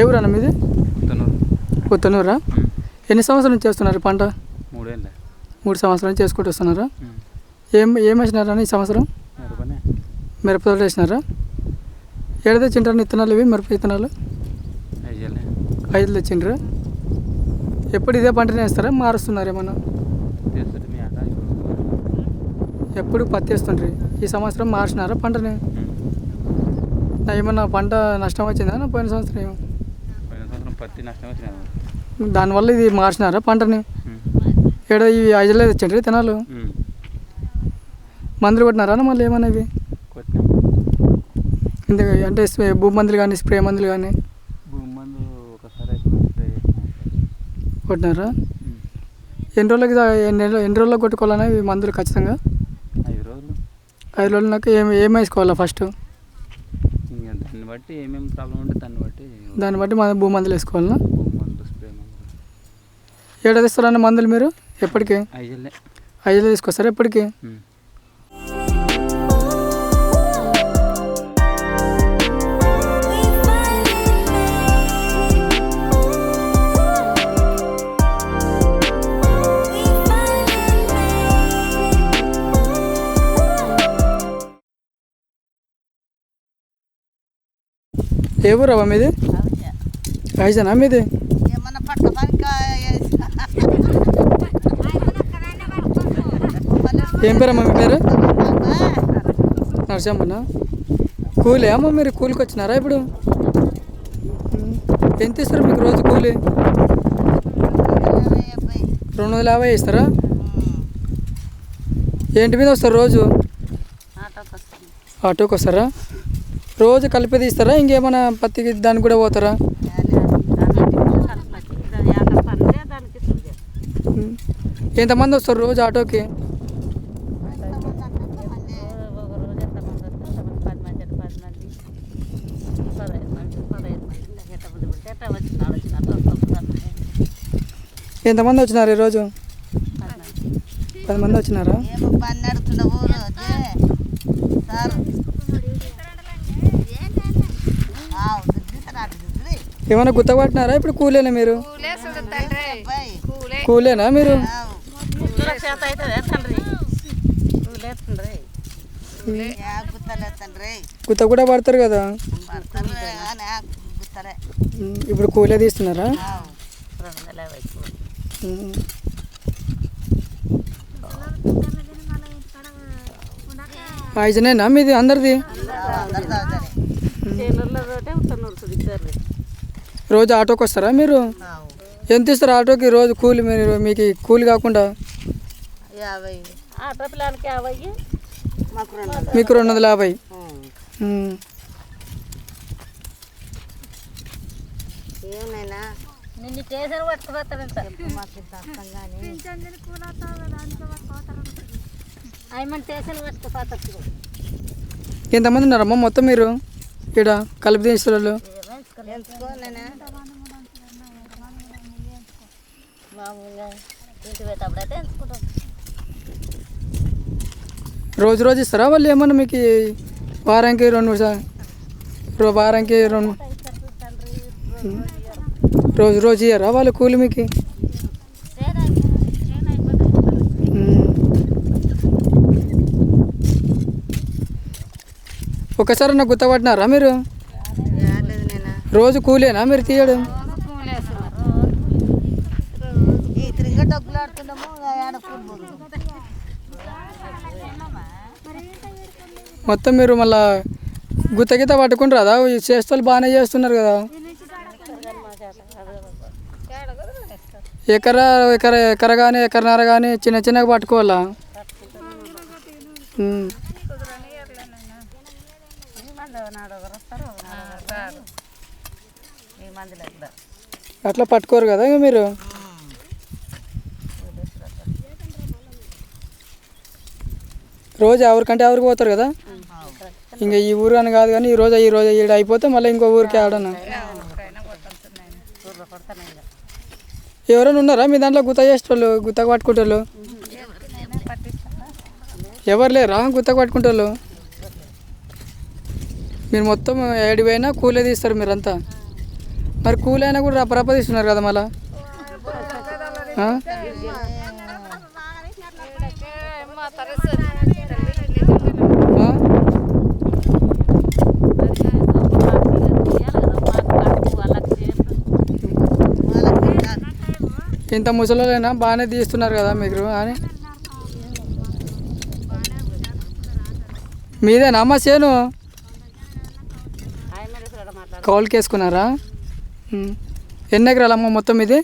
ఏ ఊరన్నా మీది? పుత్తనూరా ఎన్ని సంవత్సరాల నుంచి చేస్తున్నారు పంట? మూడేళ్ళ. మూడు సంవత్సరాల చేసుకుంటూ వస్తున్నారా? ఏం ఏం వేసినారా ఈ సంవత్సరం? మిరపనే. మిరప తోట వేసినారా? ఏడ తెచ్చింటారు విత్తనాలు ఇవి మిరప విత్తనాలు అయ్యలే ఐదు తెచ్చిండ్రు. ఎప్పుడు ఇదే పంటనే వేస్తారా? మారుస్తున్నారు. ఏమన్నా ఎప్పుడు పత్తి వేస్తుండ్రి? ఈ సంవత్సరం మార్చినారా పంటని? నా ఏమన్నా పంట నష్టం వచ్చిందా పోయిన సంవత్సరం ఏమో. పత్తి నష్టం దానివల్ల ఇది మార్చినారా పంటని? ఏడ ఇవి ఐదులే తెచ్చిండ్రి విత్తనాలు మందులు కొట్టినారా మళ్ళీ కొట్టినాం. ఇంత అంటే స్ప్రే- భూ మందులు కానీ స్ప్రే మందులు కానీ? భూమి కొట్టినారా? ఎన్ని రోజులకి ఎన్ని ఎన్ని రోజుల్లో కొట్టుకోవాలన్నా ఇవి మందులు ఖచ్చితంగా? ఐదు రోజులు. ఐదు రోజులు నాకు ఏం ఏం వేసుకోవాలా ఫస్ట్? బట్టి ఏమేమి ప్రాబ్లం ఉంటే దాన్ని బట్టి దాన్ని బట్టి మన భూ మందులు వేసుకోవాలన్నా భూమి మందు స్ప్రే మందు ఏడాది ఇస్తారన్న మందులు మీరు? ఎప్పటికి? అయ్యలే ఐదులో తీసుకొస్తారా ఎప్పటికి? ఏ ఊరవ్వ మీది? ఐజనా మీది? ఏం పేరమ్మా మీ పేరు? నరసమ్మనా కూలీ అమ్మ మీరు కూలికి వచ్చినారా ఇప్పుడు. ఎంత ఇస్తారు మీకు రోజు కూలి? రెండు వందల యాభై ఇస్తారా? ఏంటి మీద వస్తారు రోజు? ఆటోకి వస్తారా? రోజు కలిపి తీస్తారా? ఇంకేమైనా పత్తి దానికి కూడా పోతారా? ఎంతమంది వస్తారు రోజు ఆటోకి? ఒక రోజు? ఎంతమంది వచ్చినారు? ఈరోజు పది మంది అంటే పది మంది పదహైదు మంది పదహైదు మంది ఎంతమంది పడితే ఎట్లా వచ్చిన వచ్చినట్టు వస్తుంది ఎంతమంది వచ్చినారు ఈరోజు పది మంది పది మంది వచ్చినారా ఏమో పని నడుతుండవు సార్ ఏమైనా గుత్తపట్టినారా ఇప్పుడు కూలేనా మీరు? కూలేనా మీరు? గుత్త కూడా పడతారు కదా? ఇప్పుడు కూలే తీస్తున్నారా? రెండు ఐజనేనా మీది అందరిది? రోజు ఆటోకి వస్తారా మీరు? ఎంత ఇస్తారు ఆటోకి రోజు కూలి మీరు? మీకు కూలి కాకుండా? యాభై. ఆటో పిల్లలకి యాభై. మాకు రెండు వందలు. యాభై. ఎంతమంది ఉన్నారమ్మా మొత్తం మీరు? ఇక్కడ కలిపి తీసిన మామూలుగా ఇంటి ఎంచుకుంటాం. రోజు రోజు ఇస్తారా వాళ్ళు ఏమన్నా మీకు వారానికి రెండు సార్ వారానికి రెండు రోజు రోజు ఇయ్యరా వాళ్ళు కూలి మీకు? ఒకసారి నాకు గుర్తుపట్టినారా మీరు? రోజు కూలేనా మీరు తీయడం? మొత్తం మీరు మళ్ళా గుత్త గిత్త పట్టుకుని రాదా చేస్తలు బాగానే చేస్తున్నారు కదా. ఎకరా ఎకర ఎకర కానీ ఎకరన్నర కానీ చిన్న చిన్నగా పట్టుకోవాలా? నాడు ఒకరు వస్తారు ఒకరు రారు ఈ మంది లేదు అట్లా. పట్టుకోరు కదా ఇక మీరు? రోజు ఎవరికంటే ఎవరికి పోతారు కదా? ఇంకా ఈ ఊరు అని కాదు కానీ ఈ రోజు ఈ రోజు ఈడ అయిపోతే మళ్ళీ ఇంకో ఊరికి ఆడను ఎవరైనా ఉన్నారా? మీ దాంట్లో గుత్త చేసేటోళ్ళు గుత్త పట్టుకుంటారు ఎవరు లేరా గుత్త పట్టుకుంటారు మీరు మొత్తం ఏడిపోయినా కూలే తీస్తారు మీరంతా. మరి కూలి అయినా కూడా తీస్తున్నారు కదా మళ్ళా? ఇంత ముసలోళ్ళైనా బాగానే తీస్తున్నారు కదా మీకు అని? మీదేనా అమ్మ చేను? ఉమ్. ఎన్ని ఎకరాలమ్మ మొత్తం ఇది